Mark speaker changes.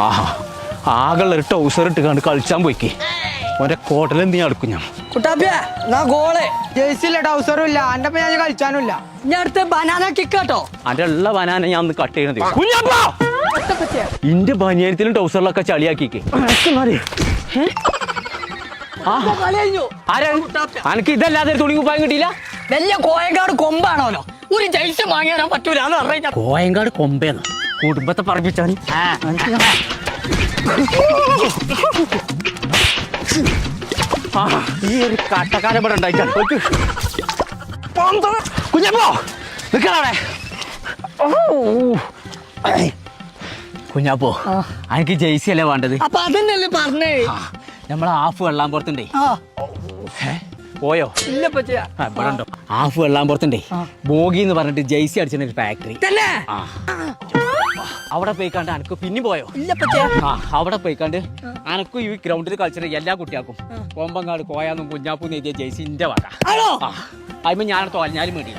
Speaker 1: ആഹാ ആകെ ഇട്ട ടൗസർ ഇട്ട് കണ്ട് കളിച്ചാൻ പോയിക്കേ. ഓന്റെ കോട്ടൽ നീ അടുക്കും ഞാൻ?
Speaker 2: കുട്ടാപ്പിയ എന്നാ ഗോൾ.
Speaker 3: ജേഴ്സിയില്ല ടൗസറും ഇല്ല ഒപ്പം ഞാൻ കളിച്ചാനും ഇല്ല.
Speaker 2: ഇനി അടുത്ത് ബനാന കിക്ക് കേട്ടോ
Speaker 1: അന്റെ ഉള്ള ബനാന ഞാൻ ഒന്ന് കട്ട് ചെയ്യണത് കുഞ്ഞപ്പാ! ഇന്റെ ബനിയനത്തിലും ടൗസറിലൊക്കെ ചളിയാക്കിക്കേ. അനക്ക് ഇതല്ലാതെ തുണി കുപ്പായം കിട്ടിയില്ല?
Speaker 2: വലിയ കോയങ്കാട് കൊമ്പാണോലോ? ഒരു ജയിച്ച് വാങ്ങിയാൻ പറ്റൂല എന്ന് പറഞ്ഞു
Speaker 1: കോയങ്കാട് കൊമ്പേന്ന്. കുടുംബത്തെ പറപ്പിച്ചാൽ ആ, ഈ ഒരു കട്ടക്കാലം ഇവിടെ ഉണ്ടായിട്ടാണ് കുഞ്ഞപ്പോ നിക്കണവിടെ കുഞ്ഞാപ്പോ എനിക്ക് ജെയ്സി അല്ലേ വേണ്ടത്?
Speaker 2: അപ്പൊ അതന്നെയല്ലേ പറഞ്ഞേ?
Speaker 1: നമ്മളെ ഹാഫ് വെള്ളാൻ പുറത്തുണ്ടേ. പോയോ?
Speaker 2: ഇല്ല പറ്റിയ
Speaker 1: ആഫ് ഇവിടെ ഉണ്ടോ? ഹാഫ് വെള്ളാൻ പുറത്തുണ്ടേ. ബോഗി എന്ന് പറഞ്ഞിട്ട് ജെയ്സി അടിച്ചിട്ട് ഫാക്ടറി
Speaker 2: തന്നെ?
Speaker 1: അവിടെ പോയിക്കാണ്ട് അനക്ക് പിന്നെ പോയോ? ആ അവിടെ പോയിക്കാണ്ട് അനക്കും ഈ ഗ്രൗണ്ടിൽ കളിച്ചിട്ട് എല്ലാ കുട്ടിയാക്കും കോമ്പങ്ങാട് കോയാന്നും കുഞ്ഞാപ്പൂന്ന് എഴുതിയ ജെയ്സിന്റെ വക.
Speaker 2: ആണോ?
Speaker 1: ആ അതിന് ഞാൻ തോലഞ്ഞാലും വേണ്ടി